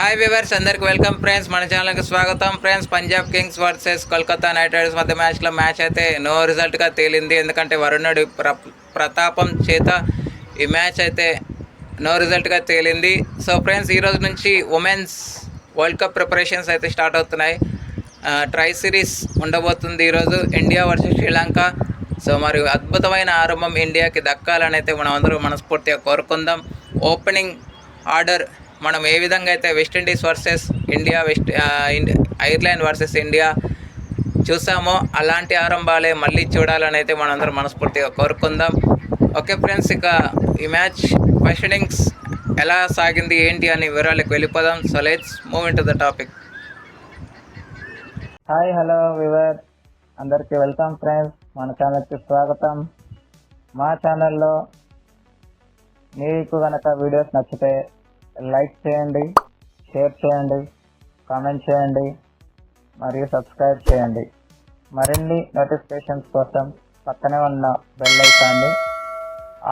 Hi viewers అందరికి welcome friends మన ఛానల్కి స్వాగతం. Friends Punjab Kings versus Kolkata Knight Riders మధ్య మ్యాచ్లో మ్యాచ్ అయితే నో రిజల్ట్గా తేలింది. ఎందుకంటే వరుణుడి ప్ర ప్రతాపం చేత ఈ మ్యాచ్ అయితే నో రిజల్ట్గా తేలింది. సో ఫ్రెండ్స్ ఈరోజు నుంచి ఉమెన్స్ వరల్డ్ కప్ ప్రిపరేషన్స్ అయితే స్టార్ట్ అవుతున్నాయి. ట్రై సిరీస్ ఉండబోతుంది ఈరోజు ఇండియా వర్సెస్ శ్రీలంక సో మరి అద్భుతమైన ఆరంభం ఇండియాకి దక్కాలని అయితే మనం అందరూ మనస్ఫూర్తిగా కోరుకుందాం. ఓపెనింగ్ ఆర్డర్ మనం ఏ విధంగా అయితే West Indies versus India West ఇండి- ఐర్లాండ్ వర్సెస్ ఇండియా చూసామో అలాంటి ఆరంభాలే మళ్ళీ చూడాలని అయితే మనందరం మనస్ఫూర్తిగా కోరుకుందాం. ఓకే ఫ్రెండ్స్ ఇక ఈ మ్యాచ్ ఫస్ట్ ఇన్నింగ్స్ ఎలా సాగింది ఏంటి అని వివరాలకు వెళ్ళిపోదాం. So let's move into the topic hi hello viewer అందరికీ వెల్కమ్ ఫ్రెండ్స్ మన ఛానల్కి స్వాగతం. మా ఛానల్లో మీకు కనుక వీడియోస్ నచ్చితే లైక్ చేయండి షేర్ చేయండి కామెంట్ చేయండి మరియు సబ్స్క్రైబ్ చేయండి. మరిన్ని నోటిఫికేషన్స్ కోసం పక్కనే ఉన్న బెల్ ఐకాన్ని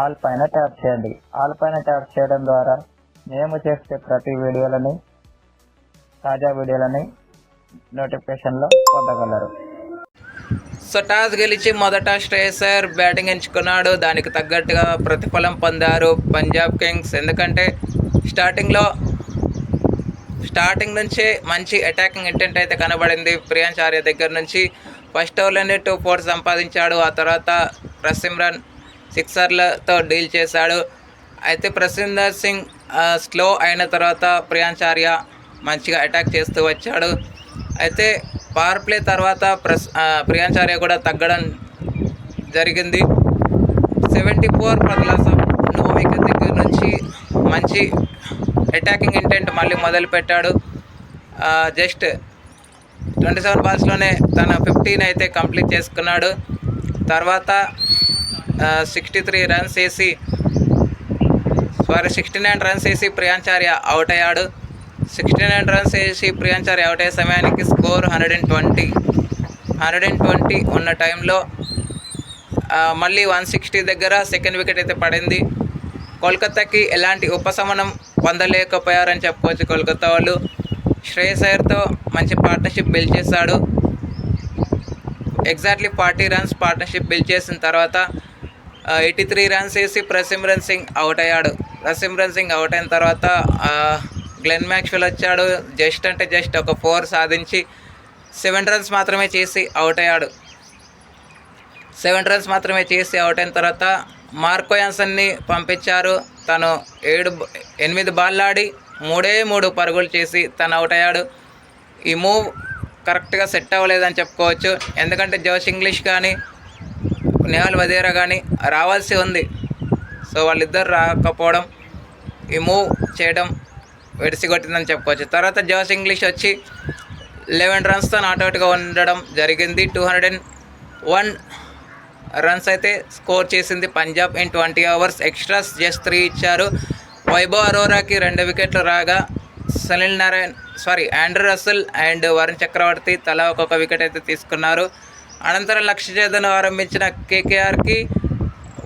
ఆల్ పైన ట్యాప్ చేయండి. ఆల్ పైన ట్యాప్ చేయడం ద్వారా మేము చేసే ప్రతి వీడియోలని తాజా వీడియోలని నోటిఫికేషన్లో పొందగలరు. సో టాస్ గెలిచి మొదట శ్రేయసర్ బ్యాటింగ్ ఎంచుకున్నాడు. దానికి తగ్గట్టుగా ప్రతిఫలం పొందారు పంజాబ్ కింగ్స్. ఎందుకంటే స్టార్టింగ్లో స్టార్టింగ్ నుంచే మంచి అటాకింగ్ ఇంటెంట్ అయితే కనబడింది. ప్రియాంచార్య దగ్గర నుంచి ఫస్ట్ ఓవర్లోనే టూ ఫోర్ సంపాదించాడు. ఆ తర్వాత ప్రసిమ్రన్ సిక్సర్లతో డీల్ చేశాడు. అయితే ప్రసిందర్ సింగ్ స్లో అయిన తర్వాత ప్రియాంచార్య మంచిగా అటాక్ చేస్తూ వచ్చాడు. అయితే పవర్ ప్లే తర్వాత ప్రస్ ప్రియాంచార్య కూడా తగ్గడం జరిగింది. సెవెంటీ ఫోర్ పర్లాస్ నో దగ్గర నుంచి మంచి అటాకింగ్ ఇంటెంట్ మళ్ళీ మొదలు పెట్టాడు. జస్ట్ ట్వంటీ సెవెన్ బాల్స్లోనే తన ఫిఫ్టీన్ అయితే కంప్లీట్ చేసుకున్నాడు. తర్వాత సిక్స్టీ త్రీ రన్స్ వేసి సారీ సిక్స్టీ నైన్ రన్స్ వేసి ప్రియాంచార్య అవుట్ అయ్యాడు. సిక్స్టీ నైన్ రన్స్ వేసి ప్రియాంచార్య అవుట్ అయ్యే సమయానికి score hundred and twenty hundred and twenty ఉన్న టైంలో మళ్ళీ వన్ సిక్స్టీ దగ్గర సెకండ్ వికెట్ అయితే పడింది. కోల్కతాకి ఎలాంటి ఉపశమనం పొందలేకపోయారని చెప్పుకోవచ్చు కోల్కతా వాళ్ళు. శ్రేయస్ అయ్యర్తో మంచి పార్ట్నర్షిప్ బిల్డ్ చేశాడు. Exactly forty runs partnership build చేసిన తర్వాత ఎయిటీ త్రీ రన్స్ వేసి ప్రసిమ్రన్ సింగ్ అవుట్ అయ్యాడు. ప్రసిమ్రన్ సింగ్ అవుట్ అయిన తర్వాత గ్లెన్ మ్యాక్స్వెల్ వచ్చాడు. జస్ట్ అంటే జస్ట్ ఒక ఫోర్ సాధించి సెవెన్ రన్స్ మాత్రమే చేసి అవుట్ అయ్యాడు. సెవెన్ రన్స్ మాత్రమే చేసి అవుట్ అయిన తర్వాత మార్కోయాన్సన్ని పంపించారు. తను ఏడు ఎనిమిది బాల్లాడి మూడే మూడు పరుగులు చేసి తను అవుట్ అయ్యాడు. ఈ మూవ్ కరెక్ట్గా సెట్ అవ్వలేదని చెప్పుకోవచ్చు. ఎందుకంటే జోష్ ఇంగ్లీష్ కానీ నేహల్ వదేరా కానీ రావాల్సి ఉంది. సో వాళ్ళిద్దరు రాకపోవడం ఈ మూవ్ చేయడం వెడిసిగొట్టిందని చెప్పుకోవచ్చు. తర్వాత జోష్ ఇంగ్లీష్ వచ్చి లెవెన్ రన్స్తో నాట్అవుట్గా ఉండడం జరిగింది. Two hundred and one runs అయితే స్కోర్ చేసింది Punjab in twenty overs extras just three ఇచ్చారు. వైభవ్ అరోరాకి రెండు వికెట్లు రాగా Sunil Narine sorry Andrew Russell and Varun Chakravarthy తలా ఒక్కొక్క వికెట్ అయితే తీసుకున్నారు. అనంతరం లక్ష్య చేతను ఆరంభించిన కేకేఆర్కి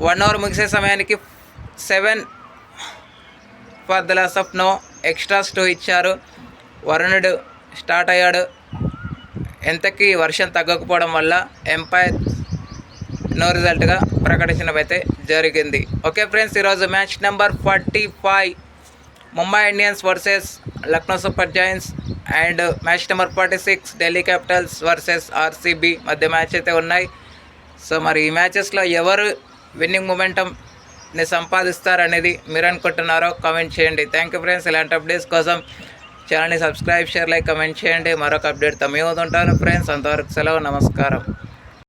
వన్ అవర్ ముగిసే సమయానికి seven for the loss of no extras two ఇచ్చారు. వరుణుడు స్టార్ట్ అయ్యాడు. ఎంతకీ వర్షం తగ్గకపోవడం వల్ల ఎంపైర్ నో రిజల్ట్గా ప్రకటించడం అయితే జరిగింది. ఓకే ఫ్రెండ్స్ ఈరోజు match number forty five Mumbai Indians versus Lucknow Super Giants and match number forty six Delhi Capitals versus RCB మధ్య మ్యాచ్ అయితే ఉన్నాయి. సో మరి ఈ మ్యాచెస్లో ఎవరు విన్నింగ్ మొమెంటంని సంపాదిస్తారనేది మీరు అనుకుంటున్నారో కమెంట్ చేయండి. థ్యాంక్ యూ ఫ్రెండ్స్ ఇలాంటి అప్డేట్స్ కోసం ఛానల్ని సబ్స్క్రైబ్ షేర్ లైక్ కమెంట్ చేయండి. మరొక అప్డేట్తో మేము ఉంటాను ఫ్రెండ్స్ అంతవరకు సెలవు నమస్కారం.